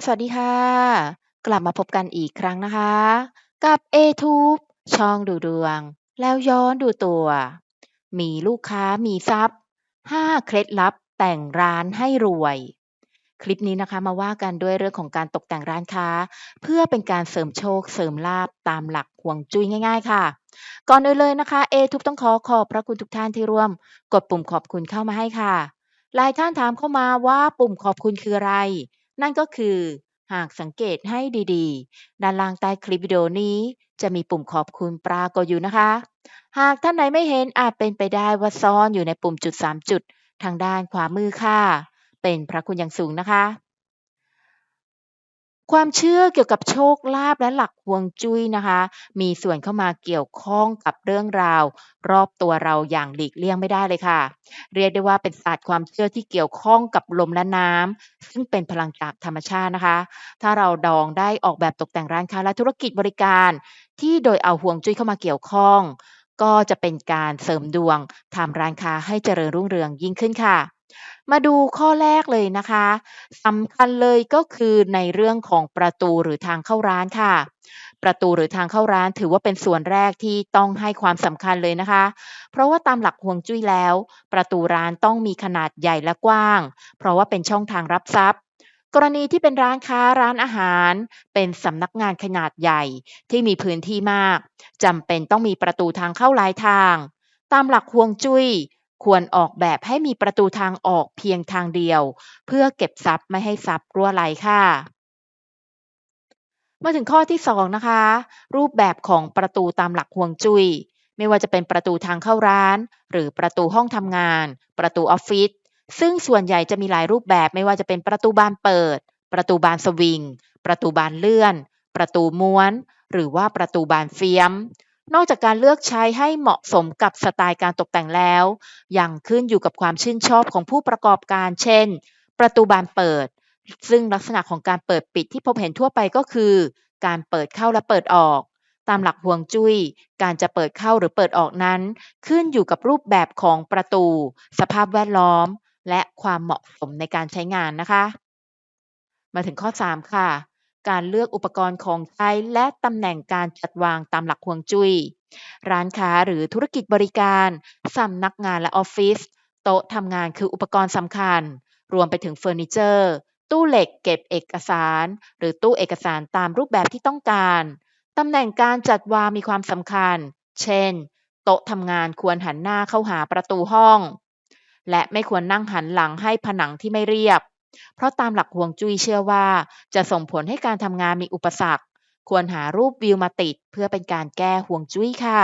สวัสดีค่ะ กลับมาพบกันอีกครั้งนะคะ กับ A-Tube ช่องดูดวง แล้วย้อนดูตัว มีลูกค้ามีทรัพย์ 5 เคล็ดลับแต่งร้านให้รวย คลิปนี้นะคะมาว่ากันด้วยเรื่องของการตกแต่งร้านค้า เพื่อเป็นการเสริมโชคเสริมลาภตามหลักฮวงจุ้ยง่าย ๆ ค่ะ ก่อนอื่นเลยนะคะ A-Tube ต้องขอขอบพระคุณทุกท่านที่ร่วม กดปุ่มขอบคุณเข้ามาให้ค่ะหลายท่านถามเข้ามาว่าปุ่มขอบคุณคืออะไร นั่นก็คือหากสังเกตให้ดีๆ ด้านล่างใต้คลิปวิดีโอนี้ จะมีปุ่มขอบคุณปรากฏอยู่นะคะ หากท่านไหนไม่เห็นอาจเป็นไปได้ว่าซ่อนอยู่ในปุ่มจุด 3 จุด ทางด้านขวามือค่ะ เป็นพระคุณอย่างสูงนะคะ ความเชื่อเกี่ยวกับโชคลาภและหลักฮวงจุ้ยนะคะ มีส่วนเข้ามาเกี่ยวข้องกับเรื่องราว รอบตัวเราอย่างหลีกเลี่ยงไม่ได้เลยค่ะ เรียกได้ว่าเป็นศาสตร์ความเชื่อที่เกี่ยวข้องกับลมและน้ำซึ่งเป็นพลังจากธรรมชาตินะคะ ถ้าเราดองได้ออกแบบตกแต่งร้านค้าและธุรกิจบริการ ที่โดยเอาฮวงจุ้ยเข้ามาเกี่ยวข้อง ก็จะเป็นการเสริมดวงทำร้านค้าให้เจริญรุ่งเรืองยิ่งขึ้นค่ะ มาดูข้อแรกเลยนะคะสำคัญเลยก็คือในเรื่องของประตูหรือทางเข้าร้านค่ะ ประตูหรือทางเข้าร้านถือว่าเป็นส่วนแรกที่ต้องให้ความสำคัญเลยนะคะ เพราะว่าตามหลักฮวงจุ้ยแล้ว ประตูร้านต้องมีขนาดใหญ่และกว้าง เพราะว่าเป็นช่องทางรับทรัพย์กรณีที่เป็นร้านค้าร้านอาหาร เป็นสำนักงานขนาดใหญ่ที่มีพื้นที่มากจำเป็นต้องมีประตูทางเข้าหลายทาง ตามหลักฮวงจุ้ย ควรออกแบบให้มีประตูทางออกเพียงทางเดียว เพื่อเก็บทรัพย์ไม่ให้ทรัพย์รั่วไหลค่ะ มาถึงข้อที่ 2 นะคะ รูปแบบของประตูตามหลักฮวงจุ้ยไม่ว่าจะเป็นประตูทางเข้าร้าน หรือประตูห้องทำงาน ประตูออฟฟิศซึ่งส่วนใหญ่จะมีหลายรูปแบบไม่ว่าจะเป็นประตูบานเปิด ประตูบานสวิง ประตูบานเลื่อน ประตูม้วน หรือว่าประตูบานเฟี้ยม นอกจากการเลือกใช้ให้เหมาะสมกับสไตล์การตกแต่งแล้ว ยังขึ้นอยู่กับความชื่นชอบของผู้ประกอบการ เช่น ประตูบานเปิด ซึ่งลักษณะของการเปิดปิดที่พบเห็นทั่วไปก็คือ การเปิดเข้าและเปิดออก ตามหลักฮวงจุ้ย การจะเปิดเข้าหรือเปิดออกนั้น ขึ้นอยู่กับรูปแบบของประตู สภาพแวดล้อม และความเหมาะสมในการใช้งานนะคะ มาถึงข้อ 3 ค่ะ การเลือกอุปกรณ์ของใช้และตำแหน่งการจัดวางตามหลักฮวงจุ้ย ร้านค้าหรือธุรกิจบริการสำนักงานและออฟฟิศโต๊ะทำงานคืออุปกรณ์สำคัญ รวมไปถึงเฟอร์นิเจอร์ ตู้เหล็กเก็บเอกสาร หรือตู้เอกสารตามรูปแบบที่ต้องการตำแหน่งการจัดวางมีความสำคัญ เช่น โต๊ะทำงานควรหันหน้าเข้าหาประตูห้อง และไม่ควรนั่งหันหลังให้ผนังที่ไม่เรียบ เพราะตามหลักฮวงจุ้ยเชื่อว่าจะส่งผลให้การทำงานมีอุปสรรค ควรหารูปวิวมาติดเพื่อเป็นการแก้ฮวงจุ้ยค่ะ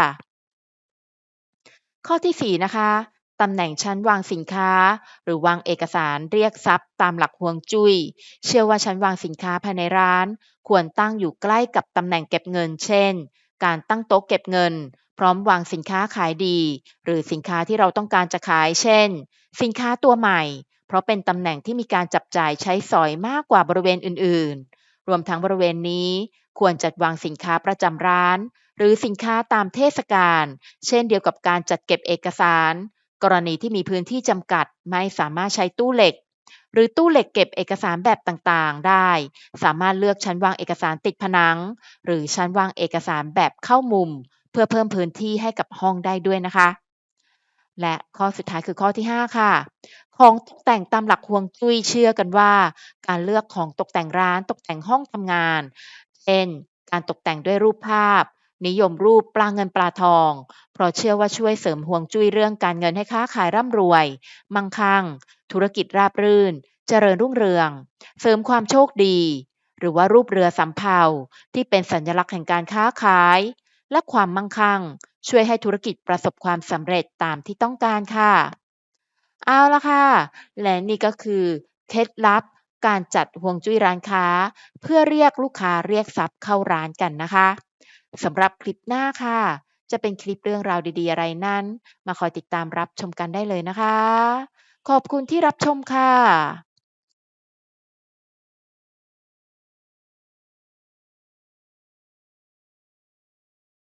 ข้อที่ 4 นะคะตำแหน่งชั้นวางสินค้า หรือวางเอกสารเรียกทรัพย์ตามหลักฮวงจุ้ย เชื่อว่าชั้นวางสินค้าภายในร้าน ควรตั้งอยู่ใกล้กับตำแหน่งเก็บเงิน เช่น การตั้งโต๊ะเก็บเงิน พร้อมวางสินค้าขายดี หรือสินค้าที่เราต้องการจะขาย เช่น สินค้าตัวใหม่ เพราะเป็นตำแหน่งที่มีการจับจ่ายใช้สอยมากกว่าบริเวณอื่นๆ รวมทั้งบริเวณนี้ควรจัดวางสินค้าประจำร้าน หรือสินค้าตามเทศกาล เช่นเดียวกับการจัดเก็บเอกสาร กรณีที่มีพื้นที่จำกัดไม่สามารถใช้ตู้เหล็ก หรือตู้เหล็กเก็บเอกสารแบบต่างๆ ได้ สามารถเลือกชั้นวางเอกสารติดผนัง หรือชั้นวางเอกสารแบบเข้ามุม เพื่อเพิ่มพื้นที่ให้กับห้องได้ด้วยนะคะและข้อสุดท้ายคือข้อที่ 5 ค่ะ ของตกแต่งตามหลักฮวงจุ้ยเชื่อกันว่า การเลือกของตกแต่งร้านตกแต่งห้องทำงาน เช่น การตกแต่งด้วยรูปภาพ นิยมรูปปลาเงินปลาทอง เพราะเชื่อว่าช่วยเสริมฮวงจุ้ยเรื่องการเงินให้ค้าขายร่ำรวย มั่งคั่ง ธุรกิจราบรื่น เจริญรุ่งเรือง เสริมความโชคดี หรือว่ารูปเรือสำเภาที่เป็นสัญลักษณ์แห่งการค้าขาย และความมั่งคั่ง ช่วยให้ธุรกิจประสบความสำเร็จตามที่ต้องการค่ะ เอาละค่ะ และนี่ก็คือเคล็ดลับการจัดห่วงจุ้ยร้านค้า เพื่อเรียกลูกค้าเรียกทรัพย์เข้าร้านกันนะคะสำหรับคลิปหน้าค่ะ จะเป็นคลิปเรื่องราวดีๆ อะไรนั้น มาคอยติดตามรับชมกันได้เลยนะคะ ขอบคุณที่รับชมค่ะ